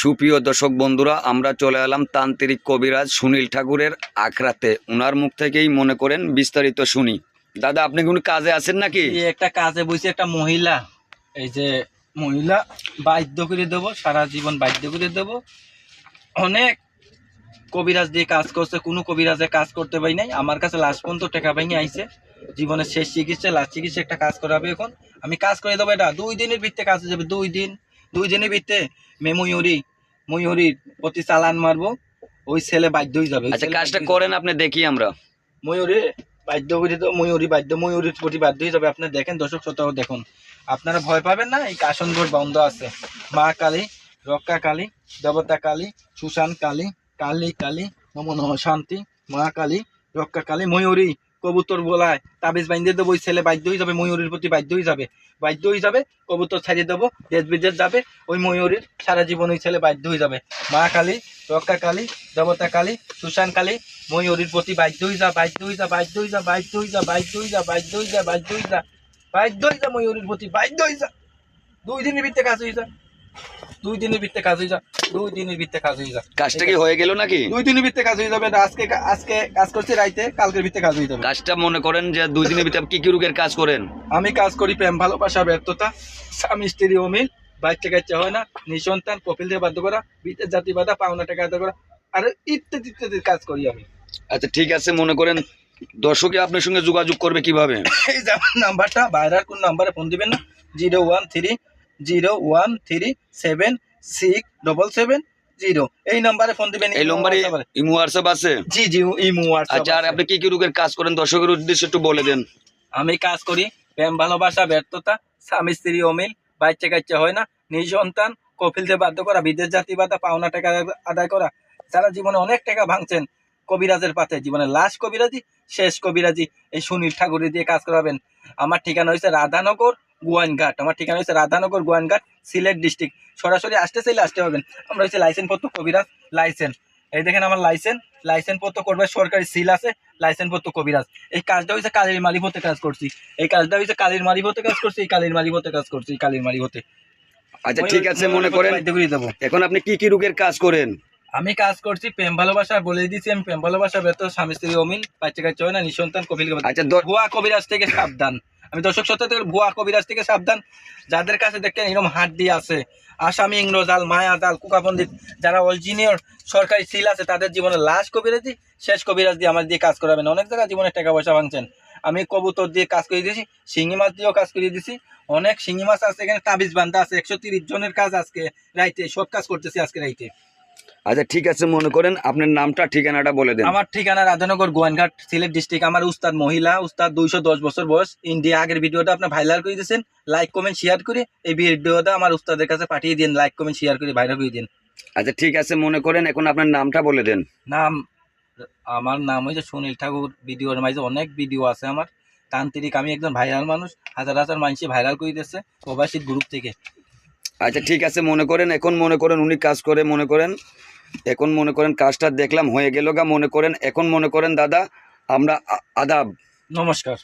সুপ্রিয় দর্শক বন্ধুরা, আমরা চলে এলাম তান্ত্রিক কবিরাজ সুনীল ঠাকুরের আখড়াতে। ওনার মুখ থেকেই মনে করেন বিস্তারিত শুনি। দাদা, আপনি কোনো কাজে আছেন নাকি? একটা কাজে বসে একটা মহিলা, এই যে মহিলা বাধ্য করে দেব, সারা জীবন বাধ্য করে দেব। অনেক কবিরাজ দিয়ে কাজ করছে, কোনো কবিরাজে কাজ করতে পারি নাই। আমার কাছে লাস্ট পর্যন্ত টাকা পাইনি আইছে। জীবনের শেষ চিকিৎসা লাস্ট চিকিৎসা একটা কাজ করাবে এখন। আমি কাজ করে দেবো এটা। দুই দিনের ভিত্তে কাজ হয়ে যাবে, দুই দিন। দুই দিনের ভিত্তে মে ময়ূরী ময়ূরীর প্রতি চালান মারবো ওই ছেলে বাধ্য হয়ে যাবে আচ্ছা কাজটা করেন আপনি দেখি আমরা। ময়ূরে বাদ্য করে তো ময়ূরী বাধ্য ময়ূরীর প্রতি বাধ্য হয়ে যাবে। আপনি দেখেন দর্শক শ্রোতাও দেখুন। আপনারা ভয় পাবেন না এই কাশন ঘোট বন্ধ আছে। মা কালী রক্ষা কালী দেবতা কালী সুশান কালী কালী কালী নম নম শান্তি মা কালী রক্ষা কালী ময়ূরী। কবুতর বলায় তাবিজ বাইন্দে দেবো ওই ছেলে বাধ্য হয়ে যাবে ময়ূরীর প্রতি বাধ্য হয়ে যাবে বাধ্য হয়ে যাবে কবুতর ছাড়িয়ে দেবো দেশ বিদেশ যাবে ওই ময়ূরীর সারা জীবন ওই ছেলে বাধ্য হয়ে যাবে মা কালী রক্ষা কালী দেবতা কালী সুশান কালী ময়ূরীর প্রতি বাধ্য হয়ে যা বাধ্য হয়ে যা বাধ্য হয়ে যা বাধ্য হয়ে যা বাধ্য হয়ে যা বাধ্য হয়ে যা বাধ্য হয়ে যা বাধ্য হয়ে যা ময়ূরীর প্রতি বাধ্য হয়ে যা দুই দিনের ভিত্তে কাজ হয়ে যা দুই দিনের ভিত্তে কাজ হয়ে যা দুই দিনের ভিত্তে কাজ হয়ে যা। কাজটা কি হয়ে গেল নাকি? দুই দিনের ভিত্তে কাজ হয়ে যাবে আজকে আজকে কাজ করছি রাইতে কালকের ভিত্তে কাজ হয়ে যাবে। কাজটা মনে করেন যে দুই দিনের ভিতরে কি কি রোগের কাজ করেন? আমি কাজ করি প্রেম ভালোবাসা ব্যর্থতা স্বামী স্ত্রী অমিল বাচ্চা কাচ্চা হয় না নিঃসন্তান কপিল দিয়ে বাধ্য করা বিদেশ জাতি বাধা পাওনা টাকা আদায় করা আর ইত্যাদি ইত্যাদি কাজ করি আমি। আচ্ছা ঠিক আছে মনে করেন দর্শকে আপনার সঙ্গে যোগাযোগ করবে কীভাবে? এই নাম্বারটা বাইরের কোন নাম্বারে ফোন দিবেন না zero one three zero one three seven six double seven zero. এই নাম্বারে ফোন দিবেন এই নম্বরে ইমো হোয়াটসঅ্যাপ আছে? জি জি ইমো হোয়াটসঅ্যাপ আচ্ছা আর আপনি কি কি রোগের কাজ করেন? দর্শকের উদ্দেশ্যে একটু বলে দেন। আমি কাজ করি প্রেম ভালোবাসা ব্যর্থতা স্বামী স্ত্রী অমিল বাচ্চা কাচ্চা হয় না নিজ নিঃসন্তান কপিলতে বাধ্য করা বিদেশ জাতি বাধা পাওনা টাকা আদায় করা সারা জীবনে অনেক টাকা ভাঙছেন কবিরাজের পাতে। জীবনে লাশ কবিরাজি শেষ কবিরাজি এই সুনীল ঠাকুরের দিয়ে কাজ করাবেন। আমার ঠিকানা হয়েছে রাধানগর গোয়াইনঘাট আমার ঠিকানা হয়েছে রাধানগর গোয়াইনঘাট সিলেট ডিস্ট্রিক্ট। সরাসরি আসতে চাইলে আসতে হবেন আমরা হচ্ছে লাইসেন্স পত্র কবিরাজ লাইসেন্স। এই দেখেন আমার লাইসেন্স। লাইসেন্স পত্র করবে সরকারি সিল আছে লাইসেন্স পত্র কবিরাজ। এই কাজটা হয়েছে কালীর মালিক হতে কাজ করছি। এই কাজটা হয়েছে কালীর মালিক হতে কাজ করছি এই কালীর মালিক হতে কাজ করছি এই কালীর মালিক হতে আচ্ছা ঠিক আছে মনে করেন এখন আপনি কি কি রোগের কাজ করেন? আমি কাজ করছি প্রেম ভালোবাসা বলে দিচ্ছি আমি প্রেম ভালোবাসা ব্যর্থ স্বামী স্ত্রী অমিল বাচ্চা কাচ্চা হয় না নিঃসন্তান কপিল আচ্ছা ভুয়া কবিরাজ থেকে সাবধান। আমি দর্শক থেকে ভুয়া কবিরাজ থেকে সাবধান। যাদের কাছে দেখেন এরকম হাত দিয়ে আছে, আসামি ইংরজাল, মায়াজাল কুকাপন্ডিত যারা অরিজিনিয়র সরকারি সিল আছে, তাদের জীবনে লাশ কবিরাজি, শেষ কবিরাজ দিয়ে আমার দিয়ে কাজ করাবেন। অনেক জায়গায় জীবনে টাকা পয়সা ভাঙছেন। আমি কবুতর দিয়ে কাজ করে দিয়েছি, শিঙি মাছ দিয়েও কাজ করিয়ে দিয়েছি। অনেক শিঙি মাছ আছে এখানে, তাবিজ বান্ধা আছে, একশো জনের কাজ আজকে রাইতে, সব কাজ করতেছি আজকে রাইতে। আচ্ছা ঠিক আছে মনে করেন আপনার নামটা ঠিকানাটা বলে দেন। আমার ঠিকানা রাধানগর গোয়ানঘাট সিলেট ডিস্ট্রিক্ট আমার উস্তাদ মহিলা উস্তাদ দুইশো দশ বছর বয়স। ইন্ডিয়া আগের ভিডিওটা আপনি ভাইরাল করে দিয়েছেন। লাইক কমেন্ট শেয়ার করে এই ভিডিওটা আমার উস্তাদের কাছে পাঠিয়ে দিন। লাইক কমেন্ট শেয়ার করে ভাইরাল করে দিন। আচ্ছা ঠিক আছে মনে করেন এখন আপনার নামটা বলে দেন। নাম আমার নাম হয়েছে সুনীল ঠাকুর। ভিডিওর মাঝে অনেক ভিডিও আছে আমার। তান্ত্রিক আমি একজন ভাইরাল মানুষ। হাজার হাজার মানুষ ভাইরাল করে দিচ্ছে প্রবাসী গ্রুপ থেকে। আচ্ছা ঠিক আছে, মনে করেন, এখন মনে করেন উনি কাজ করে, মনে করেন, এখন মনে করেন কাজটা দেখলাম, হয়ে গেল গা, মনে করেন, এখন মনে করেন দাদা, আমরা আদাব। নমস্কার।